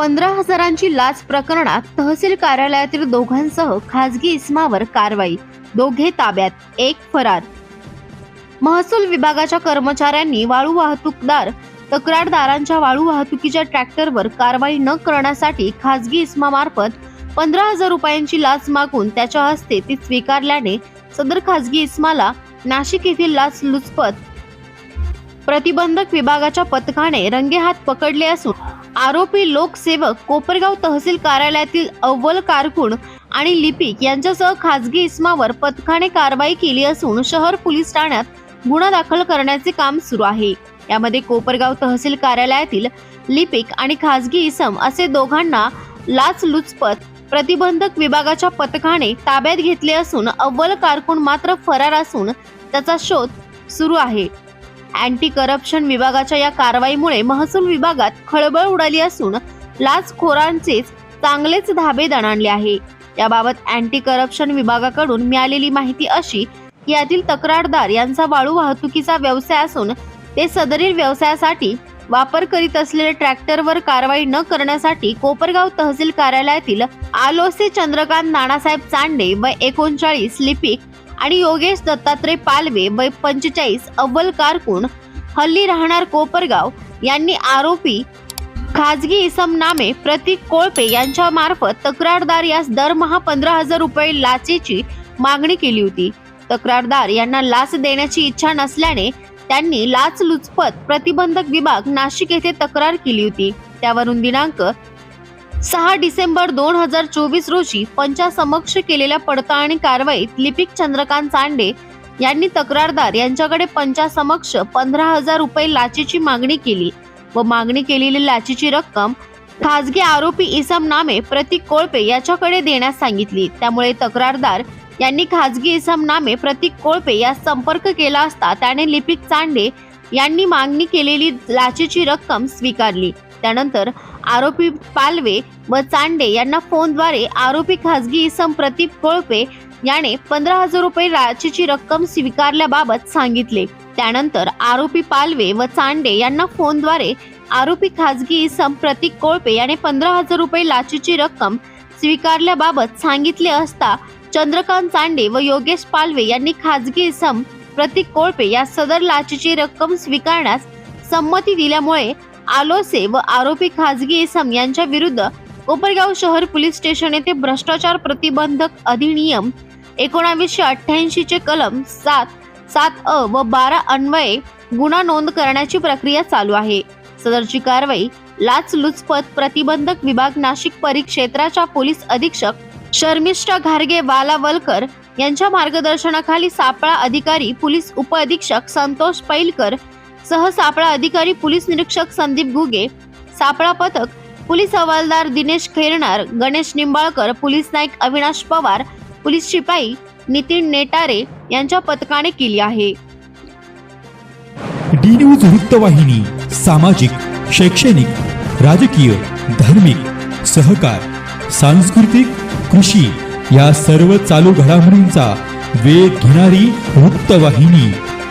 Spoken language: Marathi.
पंधरा हजारांची लाच प्रकरणात तहसील कार्यालयातील दोघांसह खासगी इस्मावर कारवाई. दोघे ताब्यात एक फरार. महसूल विभागाच्या कर्मचाऱ्यांनी वाळू वाहतूकदार तक्रारदारांच्या वाळू वाहतुकीच्या ट्रॅक्टरवर कारवाई न करण्यासाठी खासगी इस्मामार्फत पंधरा हजार रुपयांची लाच मागून त्याच्या हस्ते ती स्वीकारल्याने सदर खासगी इस्माला नाशिक येथील लाच लुचपत प्रतिबंधक विभागाच्या पथकाने रंगेहात पकडले असून आरोपी लोकसेवक कोपरगाव तहसील कार्यालयातील अव्वल कारकुण आणि लिपिक यांच्यासह खासगी इसमावर पथकाने कारवाई केली असून शहर पोलीस ठाण्यात गुन्हा दाखल करण्याचे काम सुरू आहे. यामध्ये कोपरगाव तहसील कार्यालयातील लिपिक आणि खासगी इसम असे दोघांना लाच लुचपत प्रतिबंधक विभागाच्या पथकाने ताब्यात घेतले असून अव्वल कारकुण मात्र फरार असून त्याचा शोध सुरू आहे. अँटी करप्शन विभागाच्या या कारवाईमुळे महसूल विभागात खळबळ उडाली असून लाचखोरांचेच चांगलेच धाबे दणाणले आहे. याबाबत अँटी करप्शन विभागाकडून मिळालेली माहिती अशी की यातील तक्रारदार यांचा वाळू वाहतुकीचा व्यवसाय असून ते सदरील व्यवसायासाठी वापर करीत असलेल्या ट्रॅक्टरवर कारवाई न करण्यासाठी कोपरगाव तहसील कार्यालयातील आलोसे चंद्रकांत नानासाहेब चांडे व एकोणचाळीस लिपिक आणि योगेश दत्तात्रय पालवे वय पंचेचाळीस अव्वल कारकुण हल्ली राहणार कोपरगाव यांनी आरोपी खाजगी इसम नामे प्रतीक कोळपे यांच्या मार्फत तक्रारदार यास दरमहा पंधरा हजार रुपये लाचेची मागणी केली होती. तक्रारदार यांना लाच देण्याची इच्छा नसल्याने त्यांनी लाच लुचपत प्रतिबंधक विभाग नाशिक येथे तक्रार केली होती. त्यावरून दिनांक सहा डिसेंबर दोन हजार चोवीस रोजी पंचासमक्ष केलेल्या पडताळणी कारवाईत लिपिक चंद्रकांत चांडे यांनी तक्रारदार यांच्याकडे पंचासमक्ष पंधरा हजार रुपये लाचेची मागणी केली व मागणी केलेली लाचेची रक्कम खासगी आरोपी इसम नामे प्रतीक कोळपे याच्याकडे देण्यास सांगितली. त्यामुळे तक्रारदार यांनी खासगी इसम नामे प्रतीक कोळपे यास संपर्क केला असता त्याने लिपिक चांडे यांनी मागणी केलेली लाचेची रक्कम स्वीकारली. त्यानंतर आरोपी पालवे व चांडे यांना फोनद्वारे आरोपी खासगी इसम कोळपे याने पंधरा हजार रुपये लाचेची रक्कम स्वीकारल्याबाबत सांगितले. त्यानंतर आरोपी पालवे व चांडे यांना फोनद्वारे आरोपी खासगी इसम प्रतीक कोळपे याने पंधरा हजार रुपये लाचेची रक्कम स्वीकारल्याबाबत सांगितले असता चंद्रकांत चांडे व योगेश पालवे यांनी खासगी इसम प्रतीक कोळपे या सदर लाचेची रक्कम स्वीकारण्यास संमती दिल्यामुळे आलोसे व आरोपी खाजगी इसम यांच्या विरुद्ध कोपरगाव शहर पोलीस स्टेशन येथे भ्रष्टाचार प्रतिबंधक अधिनियम एकोणावीसशे अठ्ठ्याऐंशी चे कलम सात सात अ व बारा अन्वये गुन्हा नोंद करण्याची प्रक्रिया चालू आहे. सदरची कारवाई लाचलुचपत प्रतिबंधक विभाग नाशिक परिक्षेत्राच्या पोलीस अधीक्षक शर्मिष्ठा घारगे वालावलकर यांच्या मार्गदर्शनाखाली सापळा अधिकारी पोलीस उपअधीक्षक संतोष पैलकर सह सापळा अधिकारी पोलीस निरीक्षक संदीप घुगे सापळा पथक पोलीस हवालदार दिनेश खेरणार गणेश निंबाळकर पोलीस नाईक अविनाश पवार पोलीस शिपाई नितीन नेटारे यांच्या पथकाने केली आहे. डी न्यूज वृत्तवाहिनी सामाजिक शैक्षणिक राजकीय धार्मिक सहकार सांस्कृतिक कृषी या सर्व चालू घडामोडींचा वेध घेणारी वृत्तवाहिनी.